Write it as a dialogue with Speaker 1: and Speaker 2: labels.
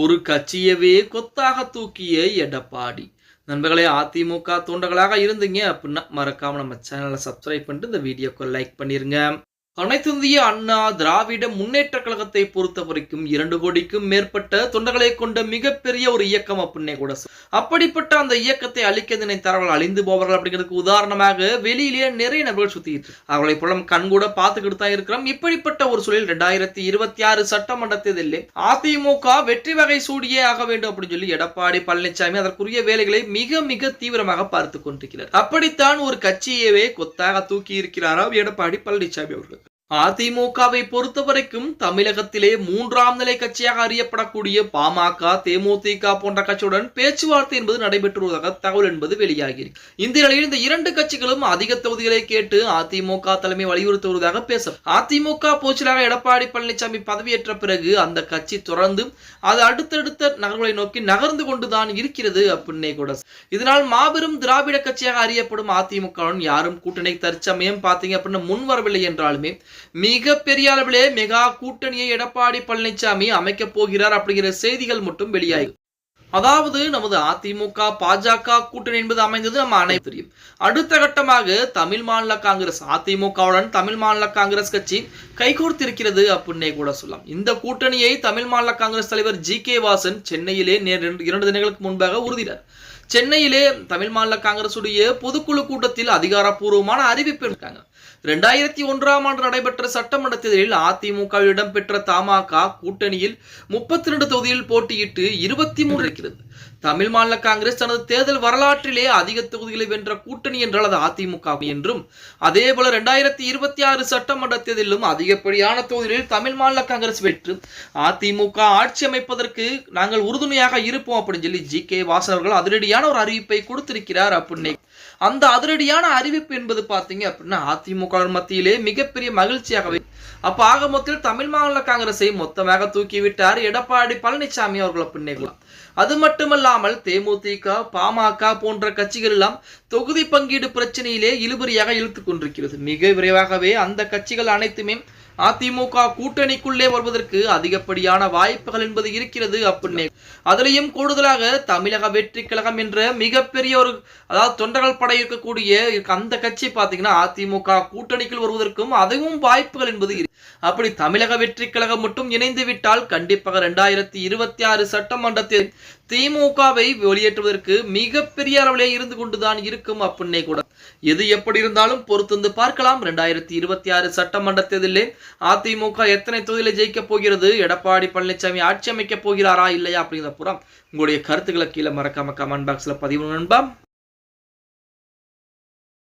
Speaker 1: ஒரு கட்சியவே கொத்தாக தூக்கிய எடப்பாடி. நண்பர்களே அதிமுக தொண்டர்களாக இருந்தீங்க அப்படின்னா மறக்காமல் நம்ம சேனலை சப்ஸ்கிரைப் பண்ணிட்டு இந்த வீடியோக்கு லைக் பண்ணிருங்க. அனைத்திந்திய அண்ணா திராவிட முன்னேற்ற கழகத்தை பொறுத்த வரைக்கும் இரண்டு கோடிக்கும் மேற்பட்ட தொண்டர்களை கொண்ட மிகப்பெரிய ஒரு இயக்கம் அப்படின்னே கூட அப்படிப்பட்ட அந்த இயக்கத்தை அழிக்க நினைத்தார்கள் அழிந்து போவார்கள் அப்படிங்கிறதுக்கு உதாரணமாக வெளியிலேயே நிறைய நபர்கள் சுத்திட்டு அவர்களை போல நம்ம கண் கூட பார்த்துக்கிட்டு தான் இருக்கிறோம். இப்படிப்பட்ட ஒரு சூழலில் ரெண்டாயிரத்தி இருபத்தி ஆறு சட்டமன்ற தேர்தலில் அதிமுக வெற்றி வகை சூடியே ஆக வேண்டும் அப்படின்னு சொல்லி எடப்பாடி பழனிசாமி அதற்குரிய வேலைகளை மிக மிக தீவிரமாக பார்த்து கொண்டிருக்கிறார். அப்படித்தான் ஒரு கட்சியவே கொத்தாக தூக்கி இருக்கிறாராம் எடப்பாடி பழனிசாமி அவர்கள். அதிமுகவை பொறுத்த வரைக்கும் தமிழகத்திலே மூன்றாம் நிலை கட்சியாக அறியப்படக்கூடிய பாமக தேமுதிக போன்ற கட்சியுடன் பேச்சுவார்த்தை என்பது நடைபெற்றுவதாக தகவல் என்பது வெளியாகி இந்த நிலையில் இந்த இரண்டு கட்சிகளும் அதிக தொகுதிகளை கேட்டு அதிமுக தலைமை வலியுறுத்தி வருவதாக பேச அதிமுக போச்சலாக எடப்பாடி பழனிசாமி பதவியேற்ற பிறகு அந்த கட்சி தொடர்ந்து அது அடுத்தடுத்த நகர்வுகளை நோக்கி நகர்ந்து கொண்டுதான் இருக்கிறது அப்படின்னே கூட இதனால் மாபெரும் திராவிட கட்சியாக அறியப்படும் அதிமுகவுடன் யாரும் கூட்டணி தற்சமயம் பார்த்தீங்க அப்படின்னா முன் வரவில்லை என்றாலுமே மிக பெரிய அளவிலே மெகா கூட்டணியை எடப்பாடி பழனிசாமி அமைக்கப் போகிறார் அப்படிங்கிற செய்திகள் மட்டும் வெளியாகி அதாவது நமது அதிமுக பாஜக கூட்டணி என்பது அமைந்தது நம்ம அனைவரும் தெரியும் அடுத்த கட்டமாக தமிழ் மாநில காங்கிரஸ் அதிமுகவுடன் தமிழ் மாநில காங்கிரஸ் கட்சி கைகோர்த்திருக்கிறது அப்படின்னே கூட சொல்லலாம். இந்த கூட்டணியை தமிழ் மாநில காங்கிரஸ் தலைவர் ஜி கே வாசன் சென்னையிலே நேர் இரண்டு தினங்களுக்கு முன்பாக உறுதினார் சென்னையிலே தமிழ் மாநில காங்கிரசுடைய பொதுக்குழு கூட்டத்தில் அதிகாரப்பூர்வமான அறிவிப்பு இருக்காங்க ரெண்டாயிரத்தி ஒன்றாம் ஆண்டு நடைபெற்ற சட்டமன்ற தேர்தலில் அதிமுகவில் இடம்பெற்ற தமாக கூட்டணியில் முப்பத்தி ரெண்டு தொகுதியில் போட்டியிட்டு இருபத்தி மூன்று இருக்கிறது. தமிழ் மாநில காங்கிரஸ் தனது தேர்தல் வரலாற்றிலே அதிக தொகுதிகளை வென்ற கூட்டணி என்றால் அது அதிமுக என்றும் அதே போல ரெண்டாயிரத்தி இருபத்தி ஆறு சட்டமன்ற தேர்தலிலும் அதிகப்படியான தொகுதிகளில் தமிழ் மாநில காங்கிரஸ் வெற்று அதிமுக ஆட்சி அமைப்பதற்கு நாங்கள் உறுதுணையாக இருப்போம் அப்படின்னு சொல்லி ஜி கே வாசன் அவர்கள் அதிரடியான ஒரு அறிவிப்பை கொடுத்திருக்கிறார் அப்படின்னு அந்த அதிரடியான அறிவிப்பு என்பது பார்த்தீங்க அப்படின்னா அதிமுக மத்தியிலே மிகப்பெரிய மகிழ்ச்சியாகவே அப்ப ஆக மொத்தத்தில் தமிழ் மாநில காங்கிரஸை மொத்தமாக தூக்கிவிட்டார் எடப்பாடி பழனிசாமி அவர்களை பின்னேகலாம் அது மட்டுமல்லாமல் தேமுதிக பாமக போன்ற கட்சிகள் எல்லாம் தொகுதி பங்கீடு பிரச்சனையிலே இழுபறியாக இழுத்து கொண்டிருக்கிறது. மிக விரைவாகவே அந்த கட்சிகள் அனைத்துமே அதிமுக கூட்டணிக்குள்ளே வருவதற்கு அதிகப்படியான வாய்ப்புகள் என்பது இருக்கிறது அப்படின்னு. அதுலயும் கூடுதலாக தமிழக வெற்றி கழகம் என்ற மிகப்பெரிய ஒரு அதாவது தொண்டர்கள் படை இருக்கக்கூடிய அந்த கட்சி பாத்தீங்கன்னா அதிமுக கூட்டணிக்குள் வருவதற்கும் அதுவும் வாய்ப்புகள் என்பது அப்படி தமிழக வெற்றி கழகம் மட்டும் இணைந்து விட்டால் கண்டிப்பாக ரெண்டாயிரத்தி இருபத்தி ஆறு சட்டமன்றத்தில் திமுகவை வெளியேற்றுவதற்கு மிகப்பெரிய அளவிலே இருந்து கொண்டுதான் இருக்கும் அப்படின்னே கூட. எது எப்படி இருந்தாலும் பொறுத்திருந்து பார்க்கலாம். ரெண்டாயிரத்தி இருபத்தி ஆறு சட்டமன்ற தேர்தலில் அதிமுக எத்தனை தொகுதியில் ஜெயிக்க போகிறது? எடப்பாடி பழனிசாமி ஆட்சி அமைக்க போகிறாரா? இல்லையா? அப்படிங்கிற புறம் உங்களுடைய கருத்துக்களை கீழே மறக்காம கமெண்ட் பாக்ஸ்ல பதிவு நண்பா.